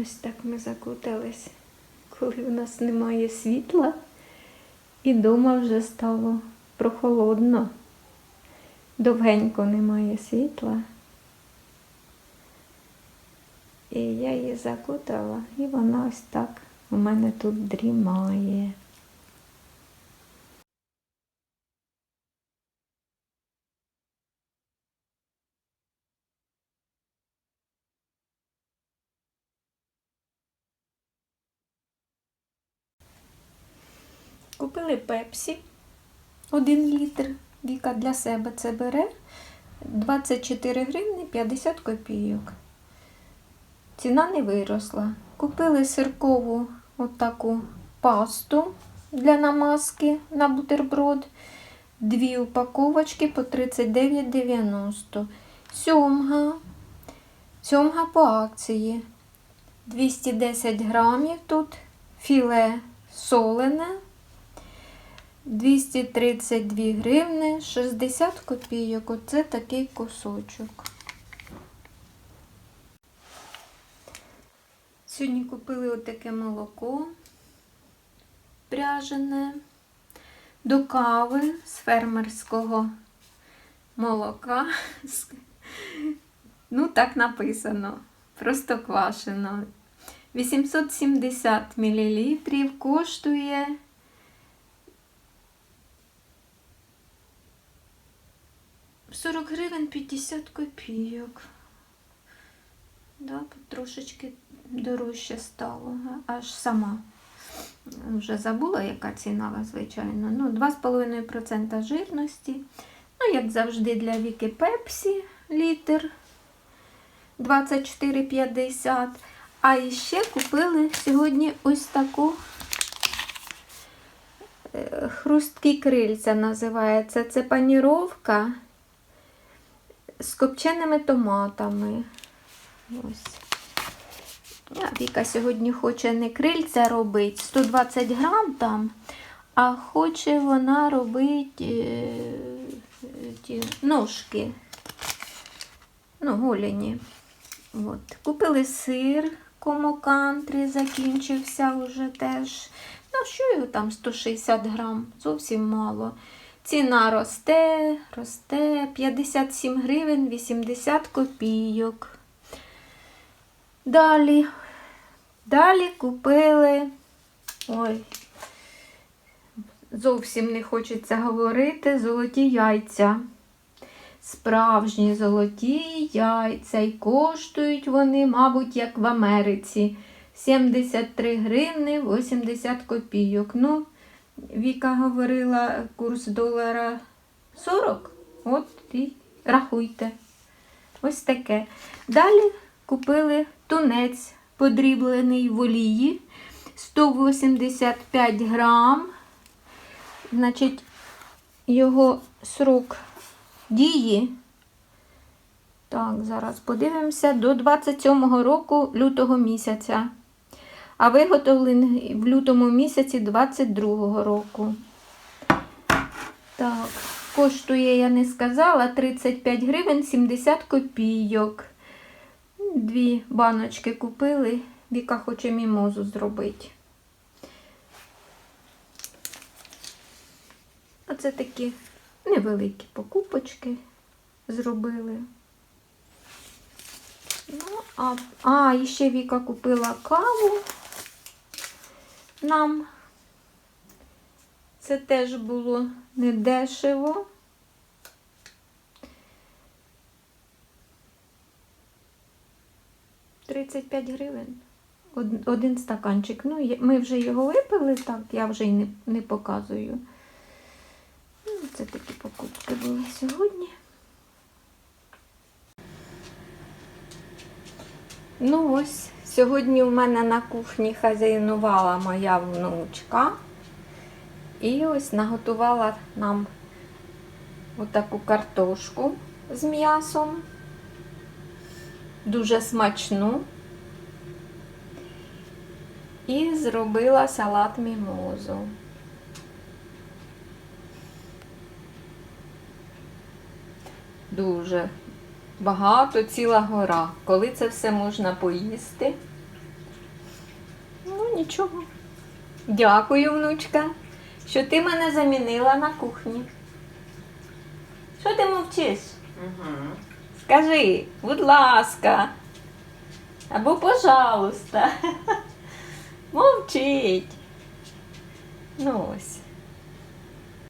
Ось так ми закутались, коли в нас немає світла, і дома вже стало прохолодно. Довгенько немає світла. І я її закутала, і вона ось так у мене тут дрімає. Купили пепсі 1 літр. Віка для себе це бере 24 гривні 50 копійок. Ціна не виросла. Купили сиркову отаку пасту для намазки на бутерброд. Дві упаковочки по 39,90. Сьомга. Сьомга по акції. 210 грамів тут. Філе солене. 232 гривни 60 копійок. Оце такий кусочок. Сьогодні купили отаке молоко пряжене до кави з фермерського молока. Ну, так написано. Просто квашено. 870 мл коштує. Сорок гривень 50 копійок. Да, трошечки дорожче стало, аж сама. Вже забула, яка ціна, звичайно. Ну, 2,5% жирності. Ну, як завжди, для Віки Пепсі літр 24,50. А ще купили сьогодні ось таку е, хрусткі крильця називається. Це паніровка з копченими томатами. Ось. Віка сьогодні хоче не крильця робити, 120 грам там, а хоче вона робити е, ті ножки. Ну, голені. От. Купили сир комокантрі, закінчився вже теж. Ну, що його там 160 грам, зовсім мало. Ціна росте, росте 57 гривень 80 копійок. Далі, далі купили. Ой, зовсім не хочеться говорити, золоті яйця. Справжні золоті яйця. І коштують вони, мабуть, як в Америці. 73 гривни 80 копійок. Ну, Віка говорила, курс долара 40. От і рахуйте. Ось таке. Далі купили тунець подріблений в олії 185 грам. Значить, його срок дії. Так, зараз подивимося до 27 року лютого місяця. А виготовлений в лютому місяці 22 року. Так, коштує, я не сказала, 35 гривень 70 копійок. Дві баночки купили. Віка хоче мімозу зробити. Оце такі невеликі покупочки зробили. Ну, а, а, і ще Віка купила каву нам. Це теж було недешево. Тридцять п'ять гривень. Один стаканчик. Ну, ми вже його випили, так, я вже й не, не показую. Ну, Це такі покупки були сьогодні. Ну ось, сьогодні у мене на кухні хазяйнувала моя внучка. І ось наготувала нам отаку картошку з м'ясом. Дуже смачну. І зробила салат мімозу. Дуже багато, ціла гора. Коли це все можна поїсти? Ну, нічого. Дякую, внучка, що ти мене замінила на кухні. Що ти мовчиш? Угу. Скажи, будь ласка. Або пожалуйста. Мовчить. Ну ось.